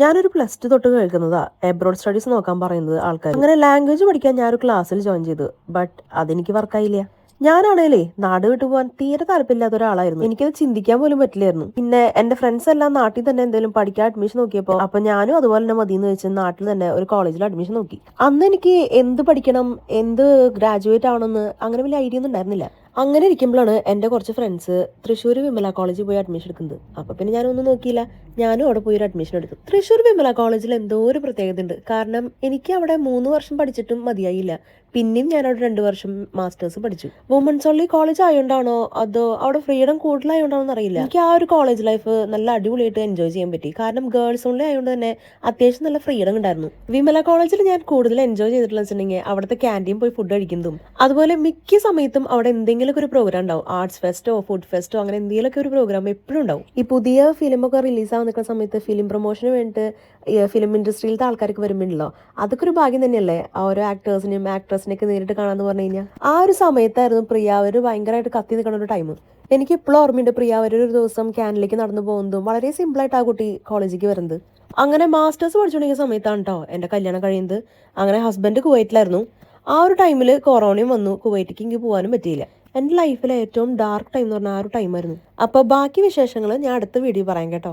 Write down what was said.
ഞാനൊരു plus two തൊട്ട് കേൾക്കുന്നതാ. Abroad studies നോക്കാൻ പറയുന്നത് ആൾക്കാർ അങ്ങനെ ലാംഗ്വേജ് പഠിക്കാൻ ഞാനൊരു ക്ലാസ്സിൽ ജോയിൻ ചെയ്തു. ബട്ട് അതെനിക്ക് വർക്കായില്ല ഞാനാണേലേ നാട് വിട്ടു പോകാൻ തീരെ താല്പര്യമില്ലാത്ത ഒരാളായിരുന്നു. എനിക്കത് ചിന്തിക്കാൻ പോലും പറ്റില്ലായിരുന്നു. പിന്നെ എന്റെ ഫ്രണ്ട്സ് എല്ലാം നാട്ടിൽ തന്നെ എന്തെങ്കിലും പഠിക്കാൻ അഡ്മിഷൻ നോക്കിയപ്പോൾ അപ്പൊ ഞാനും അതുപോലെ തന്നെ മതി എന്ന് വെച്ച് നാട്ടിൽ തന്നെ ഒരു കോളേജിൽ അഡ്മിഷൻ നോക്കി. അന്ന് എനിക്ക് എന്ത് പഠിക്കണം എന്ത് ഗ്രാജുവേറ്റ് ആവണമെന്ന് അങ്ങനെ വലിയ ഐഡിയ ഒന്നും ഉണ്ടായിരുന്നില്ല. അങ്ങനെ ഇരിക്കുമ്പോഴാണ് എന്റെ കുറച്ച് ഫ്രണ്ട്സ് തൃശ്ശൂർ വിമല കോളേജിൽ പോയി അഡ്മിഷൻ എടുക്കുന്നത്. അപ്പോൾ പിന്നെ ഞാനൊന്നും നോക്കിയില്ല. ഞാനും അവിടെ പോയി ഒരു അഡ്മിഷൻ എടുത്തു. തൃശ്ശൂർ വിമല കോളേജിൽ എന്തോ ഒരു പ്രത്യേകത ഉണ്ട് കാരണം എനിക്ക് അവിടെ മൂന്ന് വർഷം പഠിച്ചിട്ടും മതിയായില്ല. പിന്നെയും ഞാൻ അവിടെ രണ്ട് വർഷം മാസ്റ്റേഴ്സ് പഠിച്ചു. വുമൻസ് ഓൺലി കോളേജ് ആയതുകൊണ്ടാണോ അതോ അവിടെ ഫ്രീഡം കൂടുതലായതുകൊണ്ടാണോ എന്നറിയില്ല എനിക്ക് ആ ഒരു കോളേജ് ലൈഫ് നല്ല അടിപൊളിയായിട്ട് എൻജോയ് ചെയ്യാൻ പറ്റി. കാരണം ഗേൾസ് ഓൺലി ആയതുകൊണ്ട് തന്നെ അത്യാവശ്യം നല്ല ഫ്രീഡം ഉണ്ടായിരുന്നു. വിമല കോളേജിൽ ഞാൻ കൂടുതൽ എൻജോയ് ചെയ്തിട്ടുള്ള വെച്ചിട്ടുണ്ടെങ്കിൽ അവിടുത്തെ ക്യാന്റീൻ പോയി ഫുഡ് കഴിക്കുന്നതും അതുപോലെ മിക്ക സമയത്തും അവിടെ എന്തെങ്കിലുമൊക്കെ ഒരു പ്രോഗ്രാം ഉണ്ടാവും. ആർട്സ് ഫെസ്റ്റോ ഫുഡ് ഫെസ്റ്റോ അങ്ങനെ എന്തെങ്കിലുമൊക്കെ ഒരു പ്രോഗ്രാം എപ്പോഴും ഉണ്ടാവും. ഈ പുതിയ ഫിലിമൊക്കെ റിലീസ് ആവുന്ന നിൽക്കുന്ന സമയത്ത് ഫിലിം പ്രൊമോഷന് വേണ്ടിയിട്ട് ഫിലിം ഇൻഡസ്ട്രിയിലത്തെ ആൾക്കാർക്ക് വരുമ്പോഴല്ലോ അതൊക്കെ ഒരു ഭാഗ്യം തന്നെയല്ലേ? ഓരോ ആക്ടേഴ്സിനെയും ആക്ട്രസിനെയൊക്കെ നേരിട്ട് കാണാന്ന് പറഞ്ഞു കഴിഞ്ഞാൽ. ആ ഒരു സമയത്തായിരുന്നു പ്രിയ അവർ ഭയങ്കരമായിട്ട് കത്തി നിൽക്കുന്ന ഒരു ടൈം എനിക്ക് ഇപ്പോഴും ഓർമ്മയുണ്ട് പ്രിയ അവർ ഒരു ദിവസം ക്യാനിലേക്ക് നടന്നു പോകുന്നതും വളരെ സിമ്പിളായിട്ട് ആ കുട്ടി കോളേജിലേക്ക് വരുന്നത്. അങ്ങനെ മാസ്റ്റേഴ്സ് പഠിച്ചുകൊണ്ടിരിക്കുന്ന സമയത്താണ് കേട്ടോ എന്റെ കല്യാണം കഴിയുന്നത്. അങ്ങനെ ഹസ്ബൻഡ് കുവൈറ്റിലായിരുന്നു. ആ ഒരു ടൈമിൽ കൊറോണയും വന്നു. കുവൈറ്റിക്ക് എനിക്ക് പോകാനും പറ്റിയില്ല. എന്റെ ലൈഫിലെ ഏറ്റവും ഡാർക്ക് ടൈം എന്ന് പറഞ്ഞാൽ ആ ഒരു ടൈമായിരുന്നു അപ്പോൾ ബാക്കി വിശേഷങ്ങൾ ഞാൻ അടുത്ത വീഡിയോ പറയാം കേട്ടോ.